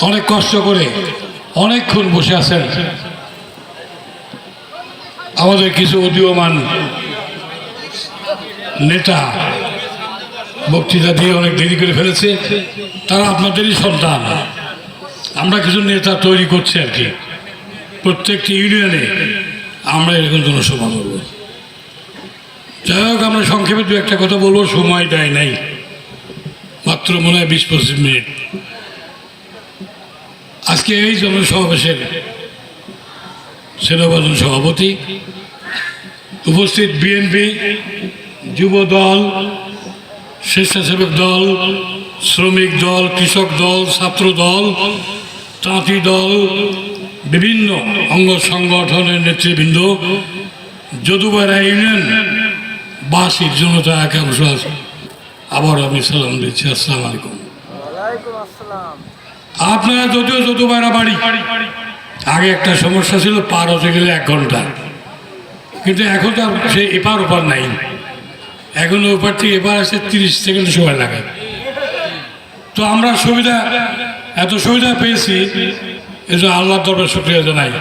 অনেক কষ্ট করে অনেকক্ষণ বসে আছেন। আমাদের কিছু উদীয়মান নেতা বক্তৃতা দিয়ে অনেক দেরি করে ফেলেছে, তারা আপনাদেরই সন্তান। আমরা কিছু নেতা তৈরি করছি আর কি। প্রত্যেকটি ইউনিয়নে আমরা এরকম জনসভা করব। যাই হোক, আমরা সংক্ষেপে দু একটা কথা বলব, সময় দেয় নাই। মাত্র মনে হয় বিশ পঁচিশ মিনিট। আজকে এই জনসমাবেশের সেনাবাদন সভাপতি উপস্থিত বিএনপি যুব দল স্বেচ্ছাসেবক দল, শ্রমিক দল, কৃষক দল, ছাত্র দল, তাঁতি দল, বিভিন্ন অঙ্গ সংগঠনের নেতৃবৃন্দ যদুবাড়া ইউনিয়ন বাসির জনতা একাংশ আছে। আবার আমি সালাম দিচ্ছি। আসসালাম আলাইকুম। আসসালাম। আপনারা যদিও যদুবাড়া বাড়ি, আগে একটা সমস্যা ছিল, পার হতে গেলে এক ঘণ্টা। কিন্তু এখন তো সে এপার ওপার নাই। এখন ওপার থেকে এপার আসতে তিরিশ সেকেন্ড সময় লাগে। তো আমরা সুবিধা, এত সুবিধা পেয়েছি, এই জন্য আল্লাহর দরবার শুক্রিয়া জানাই।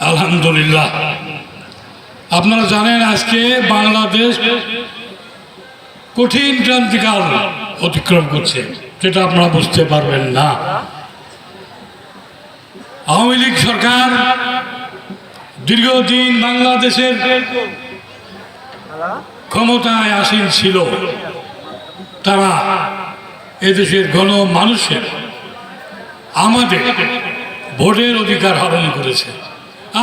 আলহামদুলিল্লাহ। আপনারা জানেন আজকে বাংলাদেশ কঠিন ক্রান্তিকাল অতিক্রম করছে। যেটা আপনারা বুঝতে পারবেন না। আওয়ামী লীগ সরকার দীর্ঘদিন বাংলাদেশের ক্ষমতায় আসীন ছিল। তারা এদেশের গণ মানুষের আমাদের ভোটের অধিকার হরণ করেছে।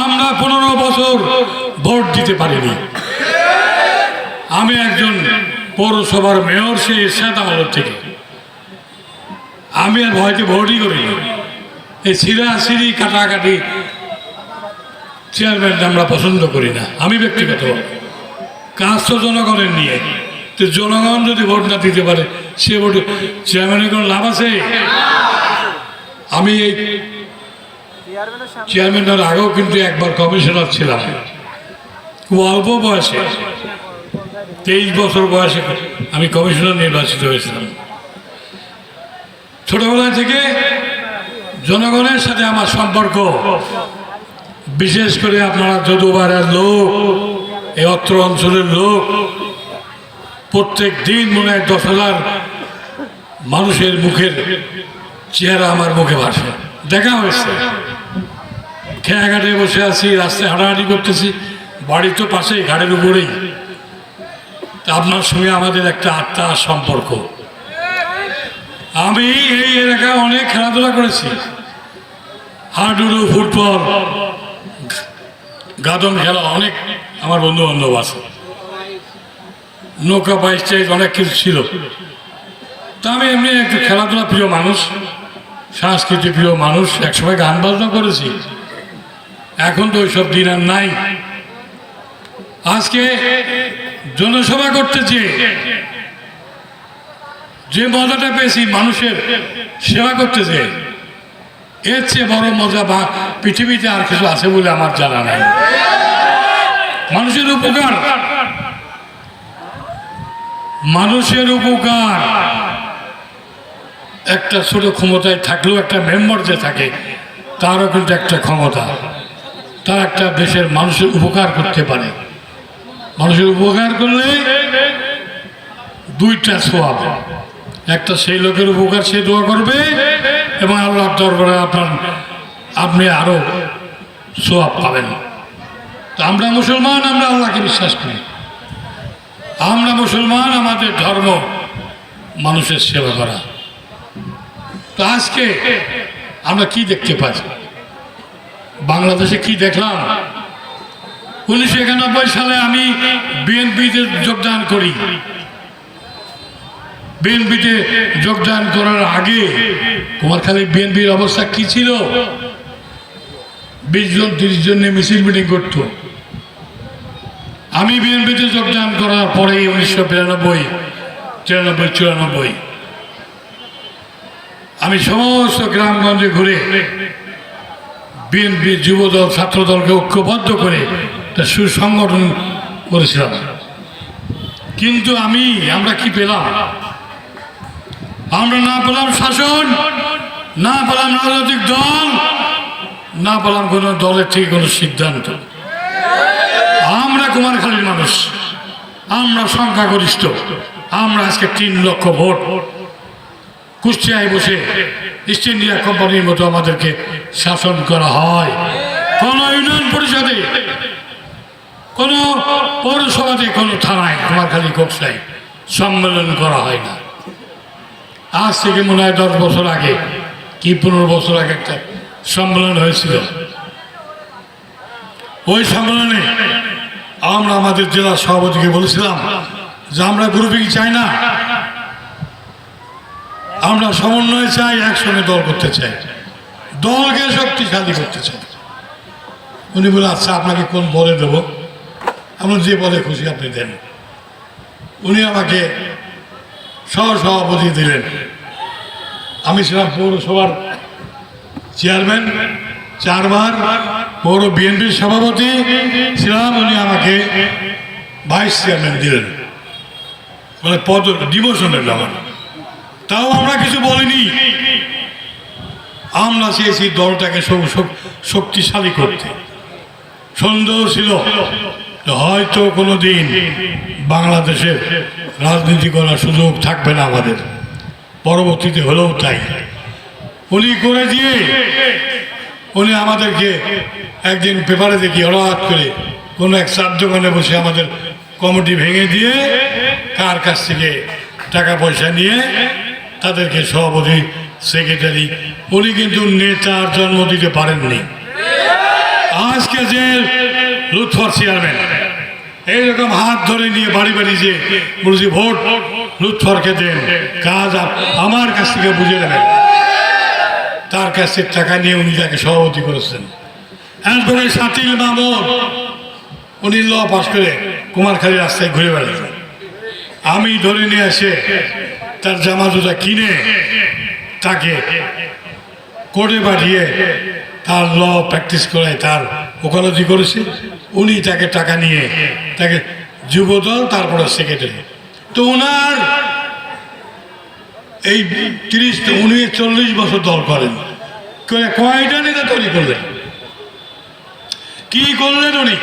আমরা পনেরো বছর ভোট দিতে পারিনি। আমি একজন পৌরসভার মেয়র সে এরশাদ থেকে। আমি আর ভয়তে ভোটই করি এই সিরা সিঁড়ি কাটাকাটি চেয়ারম্যান আমরা পছন্দ করি না। আমি ব্যক্তিগত। কাজ তো জনগণের নিয়ে। তো জনগণ যদি ভোট না দিতে পারে, সে ভোটে চেয়ারম্যানের কোনো লাভ আছে? আমি এই চেয়ারম্যানের আগেও কিন্তু একবার কমিশনার ছিলাম। খুব অল্প বয়সে, তেইশ বছর বয়সে আমি কমিশনার নির্বাচিত হয়েছিলাম। ছোটবেলা থেকে জনগণের সাথে আমার সম্পর্ক, বিশেষ করে আপনারা যদুবারের লোক, এই অত্র অঞ্চলের লোক, প্রত্যেক দিন মনে হয় দশ হাজার মানুষের মুখের চেহারা আমার মুখে ভাসে। দেখা হয়েছে। খেয়াঘাটে বসে আছি, রাস্তায় হাঁটাহাঁটি করতেছি বাড়ি তো পাশেই, ঘাটের উপরেই। তা আপনার সঙ্গে আমাদের একটা আত্মার সম্পর্ক। আমি এই এলাকায় অনেক খেলাধুলা করেছি। হাডুডু, ফুটবল, গাদন খেলা, অনেক আমার বন্ধু বান্ধব আছে। নৌকা বাইশ টাইজ অনেক কিছু ছিল। তা আমি এমনি একটু খেলাধুলা প্রিয় মানুষ সংস্কৃতি প্রিয় মানুষ, একসময় গান বাজনা করেছি। এখন তো ওইসব দিন আর নাই। আজকে জনসভা করতে চেয়ে যে মজাটা পেয়েছি, মানুষের সেবা করতে চেয়ে এর চেয়ে বড় মজা বা পৃথিবীতে আর কিছু আছে বলে আমার জানা নাই। মানুষের উপকার। মানুষের উপকার। একটা ছোট ক্ষমতায় থাকলেও একটা মেম্বার যে থাকে, তারও কিন্তু একটা ক্ষমতা। তার একটা দেশের মানুষের উপকার করতে পারে। মানুষের উপকার করলে দুইটা সোয়াব একটা সেই লোকের উপকার সে দোয়া করবে এবং আল্লাহর দরবারে আপনার, আপনি আরও সোয়াব পাবেন। তো আমরা মুসলমান, আমরা আল্লাহকে বিশ্বাস করি। আমরা মুসলমান, আমাদের ধর্ম মানুষের সেবা করা। তো আজকে আমরা কি দেখতে পাই? বাংলাদেশে কি দেখলাম? উনিশশো একানব্বই সালে আমি বিএনপিতে যোগদান করি। বিএনপিতে যোগদান করার আগে কুমারখালী বিএনপির অবস্থা কি ছিল? বিশ জন, তিরিশ জন নিয়ে মিছিল মিটিং করত। আমি বিএনপিতে যোগদান করার পরে উনিশশো বিরানব্বই, তিরানব্বই, চুরানব্বই, আমি সমস্ত গ্রামগঞ্জে ঘুরে বিএনপি যুবদল, ছাত্রদলকে ঐক্যবদ্ধ করে একটা সুসংগঠন করেছিলাম। কিন্তু আমি, আমরা কি পেলাম? আমরা না পেলাম শাসন, না পেলাম রাজনৈতিক দল, না পেলাম কোনো দলের থেকে কোনো সিদ্ধান্ত। আমরা কুমারখালীর মানুষ, আমরা সংখ্যাগরিষ্ঠ, আমরা আজকে তিন লক্ষ ভোট। কুষ্টিয়ায় বসে ইস্ট ইন্ডিয়া কোম্পানির মতো আমাদেরকে শাসন করা হয়। কোন ইউনিয়ন পরিষদে, কোন পৌরসভাতে, কোনো থানায় কুমারখালী কোকসায় সম্মেলন করা হয় না। আজ থেকে মনে হয় দশ বছর আগে, কি পনেরো বছর আগে একটা সম্মেলন হয়েছিল। ওই সম্মেলনে আমরা আমাদের জেলা সভাপতিকে বলেছিলাম যে আমরা গ্রুপিং চাই না? আমরা সমন্বয় চাই, একসঙ্গে দল করতে চাই। দলকে শক্তিশালী করতে চাই। উনি বলে আচ্ছা আপনাকে কোন বলে দেব? আমরা যে বলে খুশি, আপনি দেন। উনি আমাকে সহ সভাপতি দিলেন আমি ছিলাম পৌরসভার চেয়ারম্যান, চারবার পৌর বিএনপির সভাপতি ছিলাম, উনি আমাকে ভাইস চেয়ারম্যান দিলেন। মানে পদ ডিমোশনের আমার। তাও আমরা কিছু বলিনি। আমরা চেয়েছি দলটাকে শক্তিশালী করতে। সন্দেহ ছিল। হয়তো কোনো দিন বাংলাদেশে রাজনীতি করার সুযোগ থাকবে না আমাদের। পরবর্তীতে হলেও তাই। উনি করে দিয়ে উনি আমাদেরকে একদিন পেপারে দেখি হঠাৎ করে কোনো এক চার দোকানে বসে আমাদের কমিটি ভেঙে দিয়ে কার কাছ থেকে টাকা পয়সা নিয়ে তাদেরকে সভাপতি, সেক্রেটারি, উনি কিন্তু নেতার জন্ম দিতে পারেননি। আজকে যে লুৎফর চেয়ারম্যান এইরকম হাত ধরে নিয়ে বাড়ি বাড়ি যে বলছি ভোট, লুৎফরকে দেন। কাজ আমার কাছ থেকে বুঝে নেবেন। তার কাছ থেকে টাকা নিয়ে উনি তাকে সভাপতি করেছেন। এরপরে সাতিল মামুন, উনি ল পাস করে কুমারখালী রাস্তায় ঘুরে বেড়াতেন আমি ধরে নিয়ে এসে তার জামা জুতা কিনে তাকে কোর্টে পাঠিয়ে তার ল প্র্যাকটিস করায় তার ওকালতি করেছে। উনি তাকে টাকা নিয়ে, তাকে যুবদল, তারপরে সেক্রেটারি তো ওনার এই তিরিশ, উনি চল্লিশ বছর দল করেন। করে কয়টা নেতা তৈরি করলেন? কি করলেন উনি?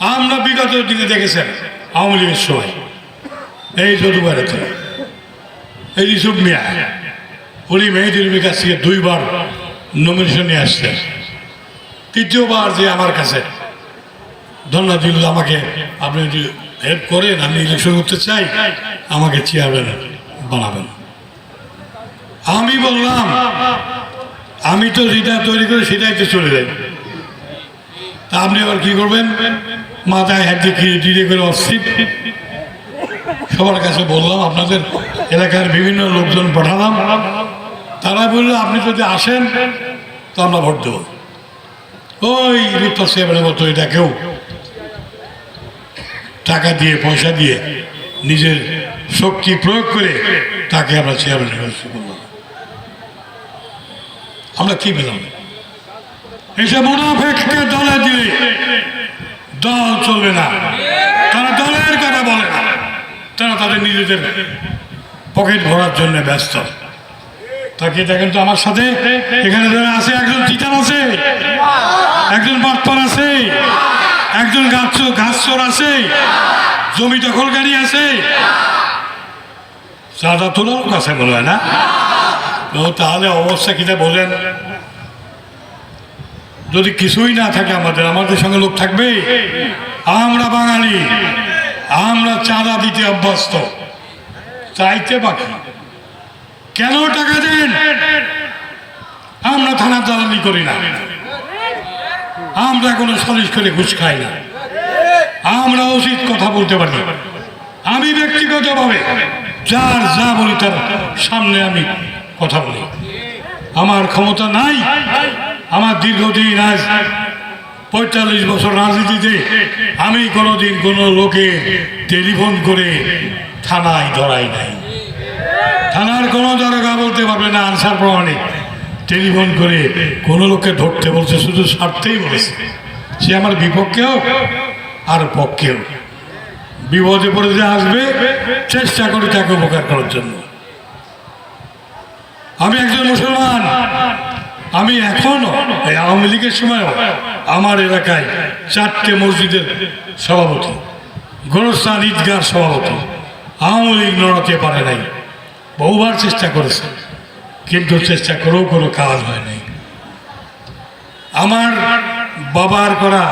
আমরা বিগত দিনে দেখেছেন, আওয়ামী লীগের সময়। এই যদুবারেতে এই ইসুফ মিয়া। উনি মেহেদির কাছ থেকে দুইবার নমিনেশন নিয়ে আসছেন। তৃতীয়বার যে আমার কাছে ধন্যবাদ দিল, আমাকে আপনি যদি হেল্প করেন, আমি ইলেকশন করতে চাই, আমাকে চেয়ারম্যান বানাবেন। আমি বললাম, আমি তো যেটা তৈরি করি সেটাই তো চলে যাই তা আপনি আবার কি করবেন? মাথায় হাত দিয়ে ডিরে করে অস্থির। সবার কাছে বললাম, আপনাদের এলাকার বিভিন্ন লোকজন পাঠালাম। তারা বলল, আপনি যদি আসেন, তো আমরা ভোট দেবো। ওই রূপা সাহেবের মতো এটাকেও টাকা দিয়ে, পয়সা দিয়ে নিজের শক্তি প্রয়োগ করে তাকে আমরা চেয়ারম্যান নির্বাচিত করলাম। আমরা কি পেলাম? এসব মুনাফেককে দলে দিলে দল চলবে না। তারা দলের কথা বলে না। তারা তাদের নিজেদের পকেট ভরার জন্য ব্যস্ত। তাকে দেখেন তো আমার সাথে এখানে আছে, একজন চিটার আছে। একজন বাটপার আছে, একজন গাছ ঘাসচোর আছে, জমি দখলকারী আছে। চাঁদা তোলার কাছে মনে হয় না? তো তাহলে অবস্থা কিনা বলেন। যদি কিছুই না থাকে আমাদের আমাদের সঙ্গে লোক থাকবে। আমরা বাঙালি, আমরা চাঁদা দিতে অভ্যস্ত। চাইতে বাকি। কেন টাকা দেন? আমরা থানার দালালি করি না। আমরা কোনো সালিশ করে ঘুষ খাই না। আমরা উচিত কথা বলতে পারি। আমি ব্যক্তিগতভাবে যার যা বলি তার সামনে আমি কথা বলি। আমার ক্ষমতা নাই। আমার দীর্ঘদিন আজ পঁয়তাল্লিশ বছর রাজনীতিতে আমি কোনোদিন কোনো লোকে টেলিফোন করে থানায় ধরাই নাই। থানার কোনো দরগা বলতে পারবে না, আনসার প্রমাণে টেলিফোন করে কোনো লোককে ধরতে বলছে, শুধু স্বার্থেই বলেছে। সে আমার বিপক্ষে হোক আর পক্ষেও বিপদে পড়ে যে আসবে, চেষ্টা করে তাকে উপকার করার জন্য। আমি একজন মুসলমান। আমি এখনও আওয়ামী লীগের সময়ও আমার এলাকায় চারটে মসজিদের সভাপতি, গোরস্থান ঈদগার সভাপতি। আওয়ামী লীগ নড়াতে পারে নাই। বহুবার চেষ্টা করেছে। কিন্তু চেষ্টা করেও কোনো কাজ হয় নাই আমার বাবার করা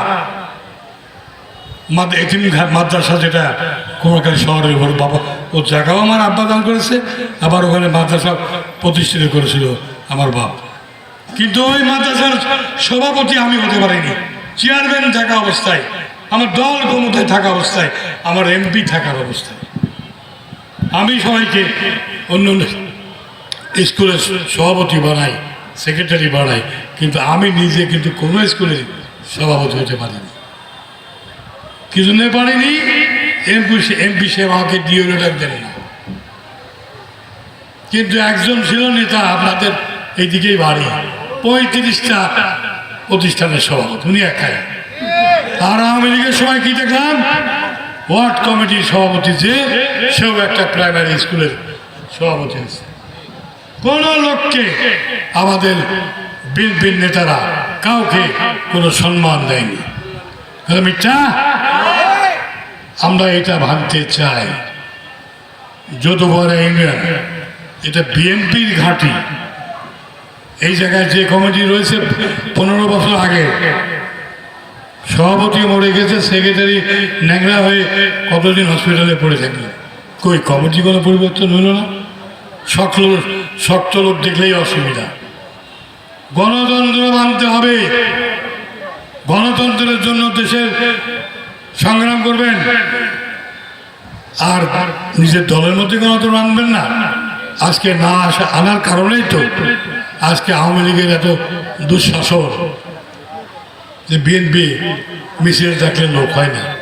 মাদ্রাসা যেটা, কুমারখালী শহরের ওর বাবা ও জায়গাও আমার আব্বা দান করেছে, আবার ওখানে মাদ্রাসা প্রতিষ্ঠিত করেছিল আমার বাপ। কিন্তু ওই মাদ্রাসার সভাপতি আমি হতে পারিনি। চেয়ারম্যান থাকা অবস্থায়, আমার দল ক্ষমতায় থাকা অবস্থায়, আমার এমপি থাকার অবস্থায়। আমি সবাইকে অন্য স্কুলের সভাপতি বানাই সেক্রেটারি বানাই, কিন্তু আমি নিজে কিন্তু কোনো স্কুলের সভাপতি হতে পারিনি। কি জন্য পারিনি? এমপি এমপি সাহেব আমাকে দিয়ে ডাকতেন না। কিন্তু একজন ছিল নেতা আপনাদের এইদিকেই বাড়ি, পঁয়ত্রিশটা প্রতিষ্ঠানের সভাপতি, উনি একাই। আর আওয়ামী লীগের সময় কি দেখলাম? ওয়ার্ড কমিটির সভাপতি যে, সেও একটা প্রাইমারি স্কুলের সভাপতি আছে কোন লোককে আমাদের বিএনপির নেতারা কাউকে কোনো সম্মান দেয়নি। মিথ্যা? আমরা এটা ভাবতে চাই। যদুবরা ইউনিয়ন এটা বিএনপির ঘাঁটি। এই জায়গায় যে কমিটি রয়েছে, পনেরো বছর আগে, সভাপতি মরে গেছে, সেক্রেটারি ন্যাংরা হয়ে কতদিন হসপিটালে পড়ে থাকল? কই কমিটি কোনো পরিবর্তন হলো না? শক্ত লোক- শক্ত লোক দেখলেই অসুবিধা। গণতন্ত্র মানতে হবে। গণতন্ত্রের জন্য দেশের সংগ্রাম করবেন। আর নিজের দলের মধ্যে গণতন্ত্র আনবেন না। আজকে না আসা আনার কারণেই তো আজকে আওয়ামী লীগের এত দুঃশাসন যে বিএনপি মিছিল থাকলে লোক হয় না।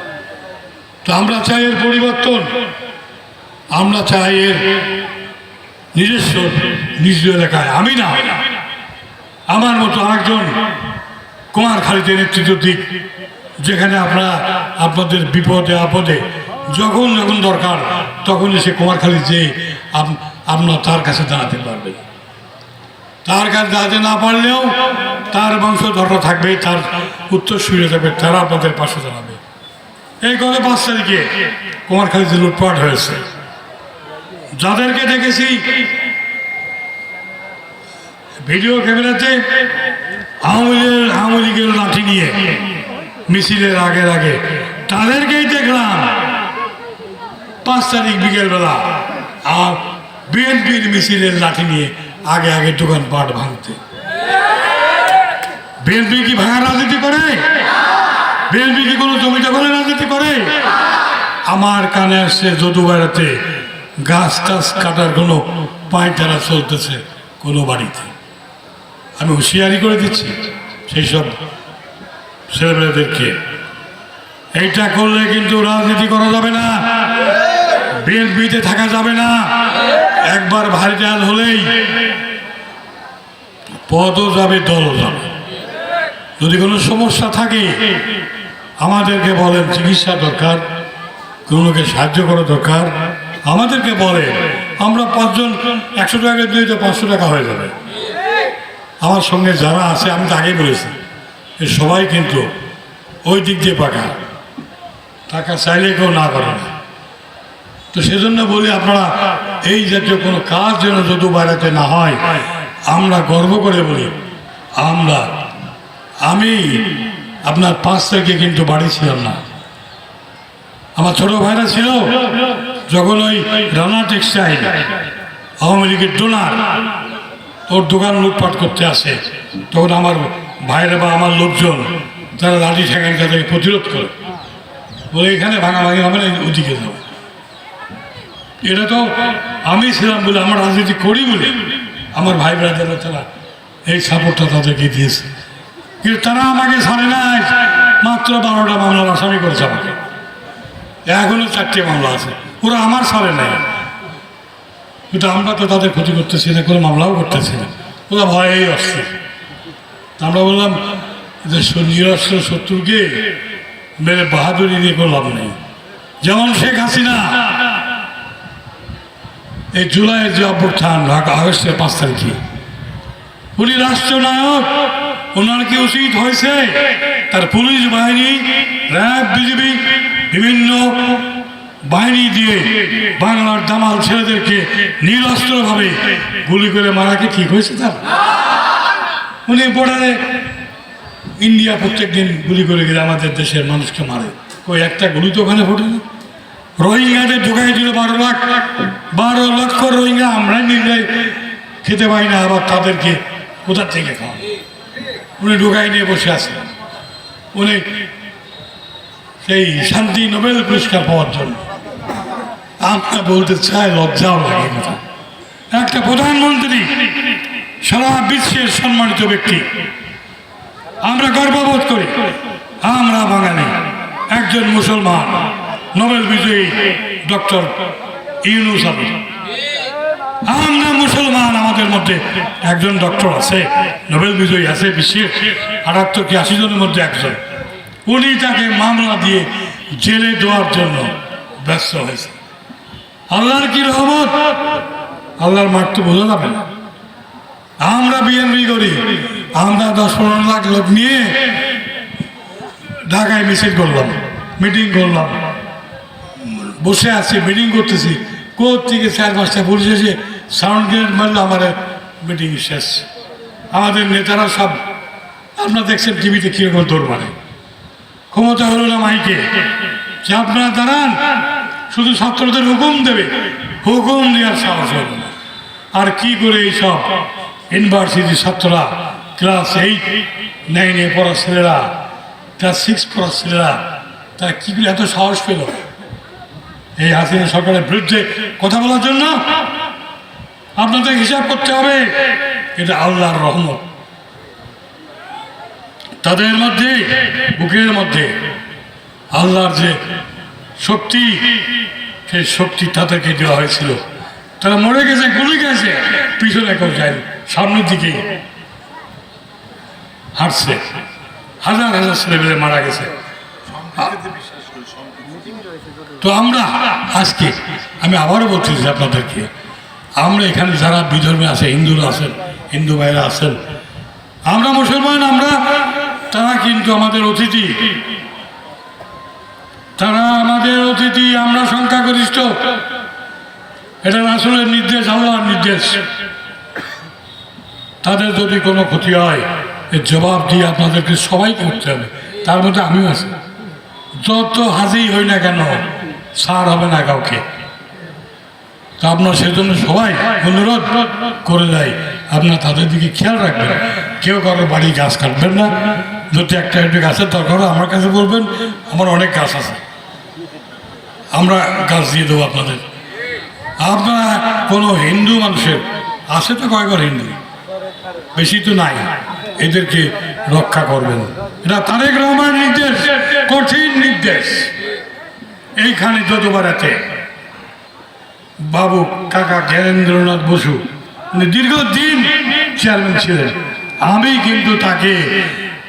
তো আমরা চাই এর পরিবর্তন। আমরা চাই এর নিজস্ব নিজ এলাকায়। আমি না। আমার মতো আরেকজন কুমারখালীতে নেতৃত্ব দিক, যেখানে আপনারা আপনাদের বিপদে, আপদে যখন যখন দরকার তখন এসে কুমারখালী যে আপনার তার কাছে দাঁড়াতে পারবে। তার কাছে দাঁড়াতে না পারলেও তার বংশধররা থাকবে, তার উত্তর সুরে থাকবে, তারা আপনাদের পাশে দাঁড়াবে। এই গত পাঁচ তারিখে কুমারখালীতে লুটপাট হয়েছে। যাদেরকে দেখেছি, ভিডিও ক্যামেরাতে আওয়ামী লীগের লাঠি নিয়ে, মিছিলের আগের আগে, তাদেরকেই দেখলাম। পাঁচ তারিখ বিকেলবেলা আর বিএনপির মিছিলের লাঠি নিয়ে আগে আগে দোকানপাট ভাঙতে। বিএনপি কি ভাঙা রাজনীতি করে? বিএনপি কি কোনো জমি দখলের রাজনীতি করে? আমার কানে আসছে যদু বেড়াতে গাছ টাছ কাটার কোনো পায়তারা চলতেছে কোনো বাড়িতে। আমি হুঁশিয়ারি করে দিচ্ছি সেই সব ছেলেমেয়েদেরকে। এইটা করলে কিন্তু রাজনীতি করা যাবে না, বিএনপিতে থাকা যাবে না। একবার ভাইরাল হলেই পদও যাবে, দলও যাবে। যদি কোনো সমস্যা থাকে, আমাদেরকে বলেন, চিকিৎসা দরকার, কোনোকে সাহায্য করা দরকার। আমাদেরকে বলে, আমরা পাঁচজন, একশো টাকা দিয়ে তো পাঁচশো টাকা হয়ে যাবে। আমার সঙ্গে যারা আছে, আমি তো আগেই বলেছি সবাই কিন্তু ওই দিক দিয়ে পাকা। টাকা চাইলে কেউ না করে না। তো সেজন্য বলি আপনারা, এই জাতীয় কোনো কাজ যেন যদু বাড়াতে না হয়, আমরা গর্ব করে বলি, আমরা, আমি আপনার পাঁচ তারিখে কিন্তু বাড়ি ছিলাম না। আমার ছোট ভাইরা ছিল যখন ওই রানা টেক্সটাইল আওয়ামী লীগের ডোনার, তোর দোকান লুটপাট করতে আসে। তখন আমার ভাইরা বা আমার লোকজন তারা লাঠি ঠেকান তাদেরকে প্রতিরোধ করে। বলে, এখানে ভাঙাভাঙি হবে না, ওদিকে যাও। এটা তো আমি ছিলাম বলে, আমার রাজনীতি করি বলে আমার ভাই ব্রাদাররা তারা এই সাপোর্টটা তাদেরকে দিয়েছে। কিন্তু তারা আমাকে ছাড়ে নাই। মাত্র বারোটা মামলার আসামি করেছে আমাকে। এখনও চারটে মামলা আছে। ওরা আমার ছাড়ে নাই কিন্তু আমরা তো তাদের ক্ষতি করতেছি না, কোনো মামলাও করতেছি না। ওরা ভয়েই আসছে। আমরা বললাম, যে নিরস্ত্র শত্রুকে মেরে বাহাদুরি নিয়ে কোনো লাভ নেই। যেমন শেখ হাসিনা। এই জুলাইয়ের যে অভ্যুত্থান আগ- আগস্টের পাঁচ তারিখে, উনি রাষ্ট্রনায়ক, ওনার কি উচিত হয়েছে? তার পুলিশ বাহিনী, র্যাব, বিজিবি, বিভিন্ন বাহিনী দিয়ে বাংলার দামাল ছেলেদেরকে নিরস্ত্রভাবে গুলি করে মারা কি ঠিক হয়েছে তার? উনি বর্ডারে ইন্ডিয়া প্রত্যেক দিন গুলি করে গেলে আমাদের দেশের মানুষকে মারে। ওই একটা গুলি তো ওখানে ফোটে না। রোহিঙ্গাদের ঢুকাই দিল বারো লাখ। বারো লক্ষ রোহিঙ্গা আমরা নিজেরাই খেতে পাই না, আবার তাদেরকে কোথার থেকে খাওয়া উনি ঢুকাই নিয়ে বসে আছেন উনি সেই শান্তি নোবেল পুরস্কার পাওয়ার জন্য আমরা বলতে চাই লজ্জাও লাগে একটা প্রধানমন্ত্রী, সারা বিশ্বের সম্মানিত ব্যক্তি। আমরা গর্ববোধ করি, আমরা বাঙালি। একজন মুসলমান, নোবেল বিজয়ী ডক্টর ইউনুস আলী আমরা মুসলমান আমাদের মধ্যে একজন ডক্টর আছে, নোবেল বিজয়ী আছে বিশ্বের আটাত্তর কি আশি জনের মধ্যে একজন। উনি তাকে মামলা দিয়ে জেলে দেওয়ার জন্য ব্যস্ত হয়েছে। আল্লাহর কি রহমত? আল্লাহর মাঠ তো বোঝা যাবে না। আমরা বিএনপি করি, আমরা দশ পনেরো লাখ লোক নিয়ে ঢাকায় মিছিল করলাম, মিটিং করলাম। বসে আছি, মিটিং করতেছি। কোথ থেকে চার পাঁচটা পুলিশ এসে সাউন্ড গ্রেড মারলে আমার মিটিং শেষ। আমাদের নেতারা সব, আপনারা দেখছেন টিভিতে কীরকম দৌড় মারে। ক্ষমতা হলো না মাইকে। যে আপনারা দাঁড়ান শুধু ছাত্রদের হুকুম দেবে, হুকুম দেওয়ার সাহস হলো না। আর কি করে এইসব ইউনিভার্সিটির ছাত্ররা, ক্লাস এইট নাইনে পড়া ছেলেরা, ক্লাস সিক্স পড়া ছেলেরা, তারা কি করে এত সাহস পেল? এই হাসিনা সরকারের বিরুদ্ধে কথা বলার জন্য আপনাদের হিসাব করতে হবে, এটা আল্লাহর রহমত। তাদের মধ্যে, বুকের মধ্যে আল্লাহর যে শক্তি সেই শক্তি তাদেরকে দেওয়া হয়েছিল। তারা মরে গেছে, গুলি গেছে পিছনে কেউ যায় সামনের দিকে। হাঁটছে। হাজার হাজার ছেলেমেয়ে মারা গেছে। তো আমরা আজকে, আমি আবারও বলতেছি আপনাদেরকে, আমরা এখানে যারা বিধর্মী আছে, হিন্দুরা আছেন, হিন্দু ভাইরা আছেন, আমরা মুসলমান, আমরা, তারা কিন্তু আমাদের অতিথি। তারা আমাদের অতিথি, আমরা সংখ্যাগরিষ্ঠ। এটা রাসুলের নির্দেশ, আল্লাহর নির্দেশ। তাদের যদি কোনো ক্ষতি হয়, এর জবাব দিয়ে আপনাদেরকে সবাইকে করতে হবে। তার মধ্যে আমিও আছি। যত হাজি হই না কেন, সার হবে না কাউকে। তা আপনার সেজন্য সবাই অনুরোধ করে দেয় আপনার তাদের দিকে খেয়াল রাখবেন। কেউ কারও বাড়ি গাছ কাটবেন না। যদি একটা একটু গাছের দরকার হয়, আমার কাছে বলবেন, আমার অনেক গাছ আছে। আমরা গাছ দিয়ে দেবো আপনাদের। আপনারা কোনো হিন্দু মানুষের, আছে তো কয়েকবার হিন্দু? বেশি তো নাই। এদেরকে রক্ষা করবেন। এটা তারেক রহমান নির্দেশ, কঠিন নির্দেশ। এইখানে যদুবাড়াতে বাবু, কাকা জ্ঞানেন্দ্রনাথ বসু দীর্ঘদিন চেয়ারম্যান ছিলেন। আমি কিন্তু তাকে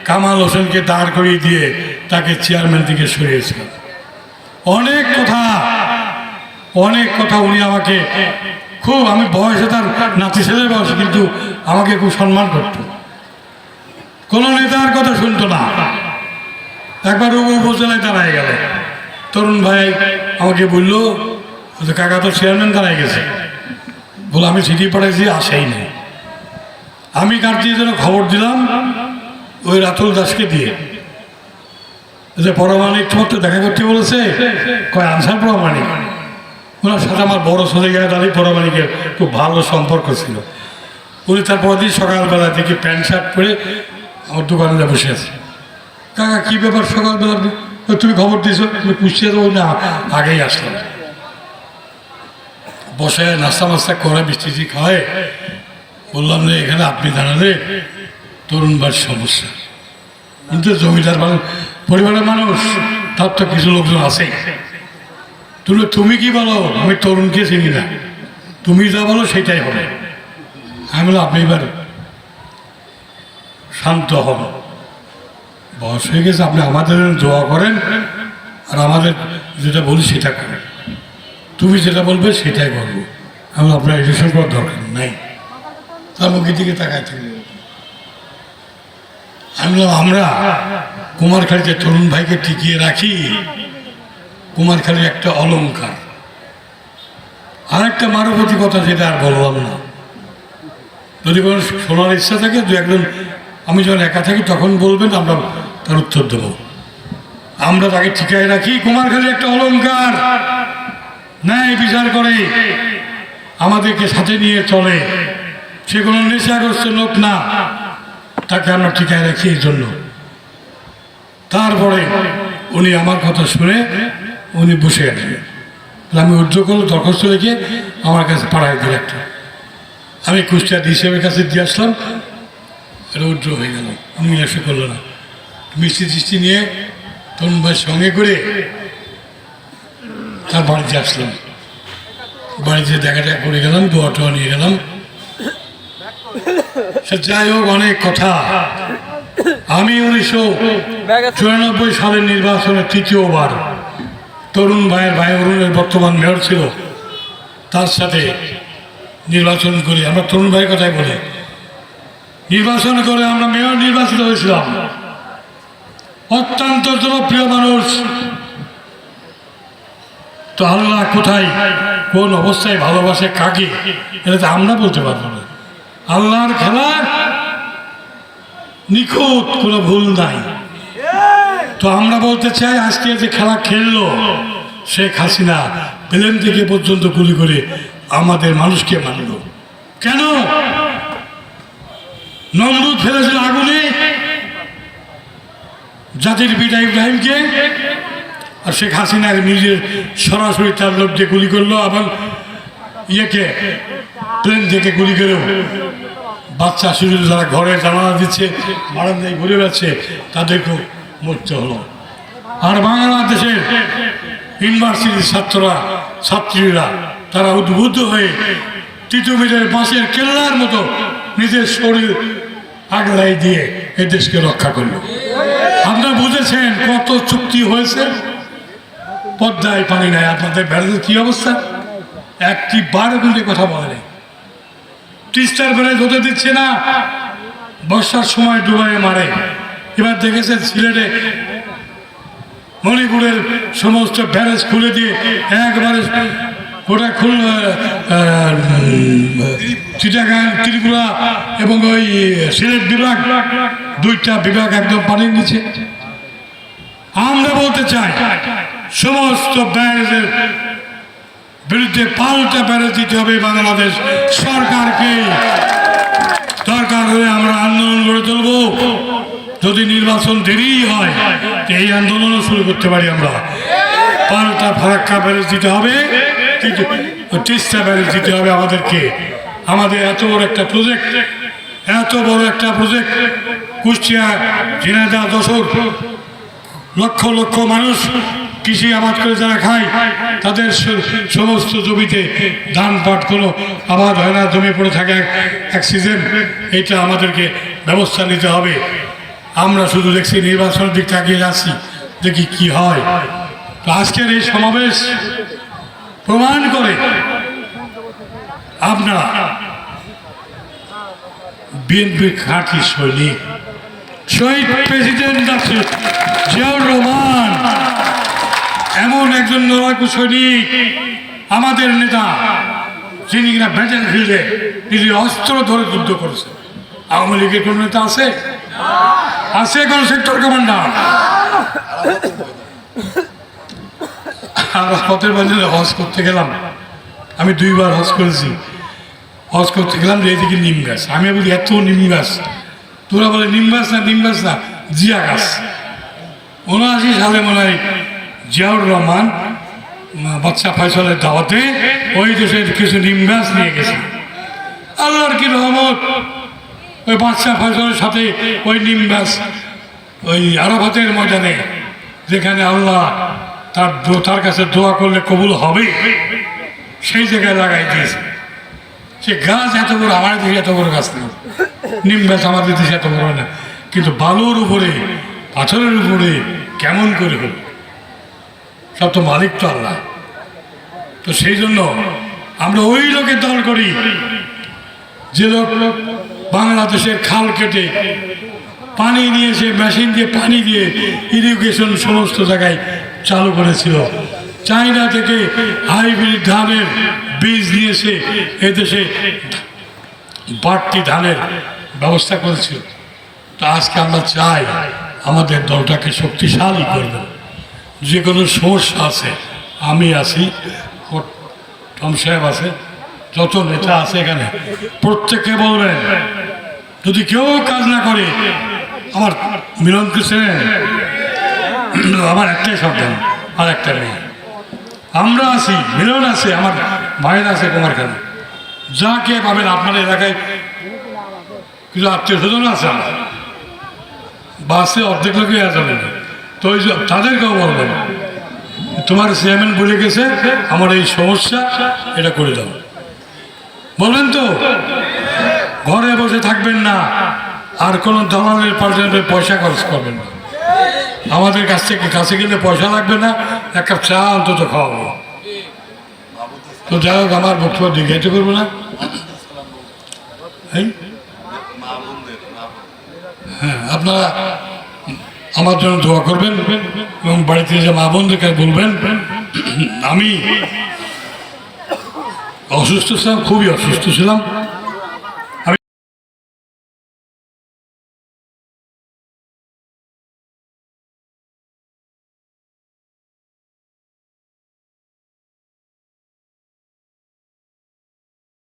কামাল হোসেনকে দাঁড় করিয়ে দিয়ে তাকে চেয়ারম্যান থেকে সরিয়েছিলাম অনেক কথা অনেক কথা উনি আমাকে খুব, আমি বয়সে তার নাতি ছেলের বয়স কিন্তু আমাকে খুব সম্মান করত। কোনো নেতার কথা শুনতো না। একবার ও উপজেলায় দাঁড়ায় গেল। তরুণ ভাই আমাকে বলল যে কাকা তো চেয়ারম্যান দাঁড়ায় গেছে। বলে, আমি চিঠি পাঠাইছি, আসেই নেই। আমি কার দিয়ে যেন খবর দিলাম ওই রাতুল দাসকে দিয়ে। যে পরমাণিক তোমার তো দেখা করতে বলেছে? কয়, আনসার পরমাণিক। ওনার সাথে আমার বড় ছেলে গায়ে দাঁড়িয়ে পরমাণিকের খুব ভালো সম্পর্ক ছিল। উনি তারপর দিন সকালবেলা দেখি প্যান্ট শার্ট পরে আমার দোকানে যা বসে আছে। কাকা, কী ব্যাপার সকালবেলা? তুমি খবর দিয়েছ? তুমি পুষিয়ে দেবো না, আগেই আসলাম। বসে নাস্তা মাস্তা করে, মিষ্টি খায়। বললাম যে এখানে আপনি দাঁড়ালে তরুণ বার সমস্যা। কিন্তু জমিদার পরিবারের মানুষ, তার তো কিছু লোকজন আছেই তুমি তুমি কি বলো, আমি তরুণকে চিনি না। তুমি যা বলো সেটাই হবে। আমি বলো আপনি এবার শান্ত হব বয়স হয়ে গেছে, আপনি আমাদের দোয়া করেন, আর আমাদের যেটা বলি সেটা করেন। তুমি যেটা বলবে সেটাই বলব। আমি আপনার রিলেশন করার দরকার নাই। তার মুখের দিকে তাকায় থাকবে। আমি আমরা কুমারখালীতে তরুণ ভাইকে টিকিয়ে রাখি। কুমারখালীর একটা অলংকার। আর একটা মানবতী কথা যেটা আর বললাম না। যদি কোনো শোনার ইচ্ছা থাকে, দু একজন, আমি যখন একা থাকি, তখন বলবেন, আমরা তার উত্তর দেব। আমরা তাকে ঠিকায় রাখি। কুমারখালী একটা অলংকার। ন্যায় বিচার করে। আমাদেরকে সাথে নিয়ে চলে। সে কোনো নেশাগ্রস্ত লোক না। তাকে আমরা ঠিকায় রাখি এই জন্য। তারপরে উনি আমার কথা শুনে উনি বসে গেলেন আমি উদ্যোগ করল দরখাস্ত রেখে আমার কাছে পাড়ায় দিল একটা। আমি কুষ্টিয়া ডিসিএমের কাছে দিয়ে আসলাম, এটা উদ্র হয়ে গেল। উনি এসে করল না। মিষ্টি টিষ্টি নিয়ে তরুণ ভাইয়ের সঙ্গে করে তার বাড়িতে আসলাম। বাড়িতে দেখা করে গেলাম দোয়া টোয়া নিয়ে গেলাম। যাই হোক অনেক কথা। আমি উনিশশো চুরানব্বই সালের নির্বাচনে তৃতীয়বার তরুণ ভাইয়ের ভাই অরুণের বর্তমান মেয়র ছিল। তার সাথে নির্বাচন করি। আমরা তরুণ ভাইয়ের কথাই বলি। নির্বাচন করে আমরা মেয়র নির্বাচিত হয়েছিলাম। অত্যন্ত জনপ্রিয় মানুষ। তো আল্লাহ কোথায়, কোন অবস্থায় ভালোবাসে, কাকে, এটা তো আমরা বলতে পারব না। আল্লাহর খেলা নিখুঁত কোনো ভুল নাই। তো আমরা বলতে চাই আজকে যে খেলা খেললো শেখ হাসিনা প্লেন থেকে পর্যন্ত গুলি করে আমাদের মানুষকে মারল। কেন? নমরুদ ফেলেছিল আগুনে জাতির পিতা ইব্রাহিমকে আর শেখ হাসিনার নিজের সরাসরি তার দিয়ে গুলি করল এবং ইয়েকে প্লেন থেকে গুলি করেও বাচ্চা শিশু যারা ঘরে জানালা দিচ্ছে, বারান্দায় ঘুরে বেড়াচ্ছে, তাদেরকেও মরতে হলো। আর বাংলাদেশের ইউনিভার্সিটির ছাত্ররা, ছাত্রীরা, তারা উদ্বুদ্ধ হয়ে তিতুমিরের বাঁশের কেল্লার মতো নিজের শরীর আগলাই দিয়ে এ দেশকে রক্ষা করল। আপনারা বুঝেছেন কত চুক্তি হয়েছে? পদ্মায় পানি নাই। আপনাদের ব্যারেজের কি অবস্থা? একটি বারো গুণে কথা বলে তিস্তার ব্যারেজ হতে দিচ্ছে না। বর্ষার সময় ডুবাই মারে। এবার দেখেছেন সিলেটে মণিপুরের সমস্ত ব্যারেজ খুলে দিয়ে একবারে ওটা খুল চিটাগাং, ত্রিপুরা এবং ওই সিলেট বিভাগ, দুইটা বিভাগ একদম পানির নিচে। আমরা বলতে চাই, সমস্ত ব্যারেজের বিরুদ্ধে পাল্টা ব্যারেজ দিতে হবে বাংলাদেশ সরকারকে। দরকার হলে আমরা আন্দোলন গড়ে তুলব। যদি নির্বাচন দেরি হয় এই আন্দোলনও শুরু করতে পারি আমরা। পাল্টা ফারাক্কা ব্যারেজ দিতে হবে, কিন্তু তিস্তা ব্যারেজ দিতে হবে আমাদেরকে। আমাদের এত বড় একটা প্রজেক্ট এত বড় একটা প্রজেক্ট কুষ্টিয়া ঝিনাইদা দশর লক্ষ লক্ষ মানুষ কৃষি আবাদ করে যারা খায়, তাদের সমস্ত জমিতে ধান পাট কোনো আবাদ হয় না, জমি পড়ে থাকে এক- সিজন এটা আমাদেরকে ব্যবস্থা নিতে হবে। আমরা শুধু দেখছি নির্বাচনের দিক তাকিয়ে যাচ্ছি, দেখি কি হয়। তো আজকের এই সমাবেশ প্রমাণ করে আপনারা বিএনপি খাঁটি সৈনিক, শহীদ প্রেসিডেন্ট ডাক্তার জিয়াউর রহমান। এমন একজন লড়াকু সৈনিক, আমাদের নেতা, যিনি কিনা ব্যাটেল ফিল্ডে তিনি অস্ত্র ধরে যুদ্ধ করেছেন। আওয়ামী লীগের কোন নেতা আছে? আছে কোন সেক্টর কমান্ডার আমরা বাজারে হজ করতে গেলাম। আমি দুইবার হজ করেছি। হজ করতে গেলাম যে এদিকে নিম গাছ। আমি বলি, এত নিম গাছ? তোরা বলে, নিম গাছ না, নিম গাছ না, জিয়া গাছ। উনআশি সালে মনে হয় জিয়াউর রহমান বাচ্চা ফয়সলের দাওয়াতে ওই দেশের কিছু নিম গাছ নিয়ে গেছে। আল্লাহর কি রহমত? ওই বাচ্চা ফয়সলের সাথে ওই নিম গাছ ওই আরাফাতের ময়দানে, যেখানে আল্লাহ তার তার কাছে দোয়া করলে কবুল হবে, সেই জায়গায় লাগাই দিয়েছে। সে গাছ এত বড়, আমার দেশে এত বড় গাছ নেই। নিম গাছ আমাদের দেশে এত বড় না। কিন্তু বালুর উপরে, পাথরের উপরে কেমন করে হল? সব তো মালিক তো আল্লাহ। তো সেই জন্য আমরা ওই লোকের দল করি। যে লোক বাংলাদেশের খাল কেটে পানি নিয়ে এসে মেশিন দিয়ে পানি দিয়ে ইরিগেশন সমস্ত জায়গায় চালু করেছিল। চায়না থেকে হাইব্রিড ধানের বীজ এসে এদেশে বাড়তি ধানের ব্যবস্থা করেছিল। তা আজকে আমরা চাই আমাদের দলটাকে শক্তিশালী করবেন যে কোনো সমস্যা আছে, আমি আছি টম সাহেব আছে, যত নেতা আছে এখানে, প্রত্যেককে বলবেন, যদি কেউ কাজ না করে, আমার মিলন কৃষ্ণের, আমার একটাই সন্তান আর একটা মেয়ে আমরা আছি, মিলন আছে, আমার ভাইয়ের আছে কুমার যা কে পাবেন আপনার এলাকায়, কিছু আত্মীয় স্বজন আছে। বাসে অর্ধেক লোকই যাবে না তো ওই তাদেরকেও বলবেন তোমার চেয়ারম্যান বলে গেছে, আমার এই সমস্যা, এটা করে দাও। বলবেন তো? ঘরে বসে থাকবেন না, আর কোনো দালালের পার্সেন্টের পয়সা খরচ করবেন না। আমাদের কাছ থেকে কাছে গেলে পয়সা লাগবে না, এক কাপ চা অন্তত খাওয়াবো। তো যাই হোক, আমার বক্তব্য জিজ্ঞাসা করব না। হ্যাঁ আপনারা আমার জন্য দোয়া করবেন এবং বাড়িতে যে মা বোনদেরকে বলবেন, আমি অসুস্থ ছিলাম, খুবই অসুস্থ ছিলাম।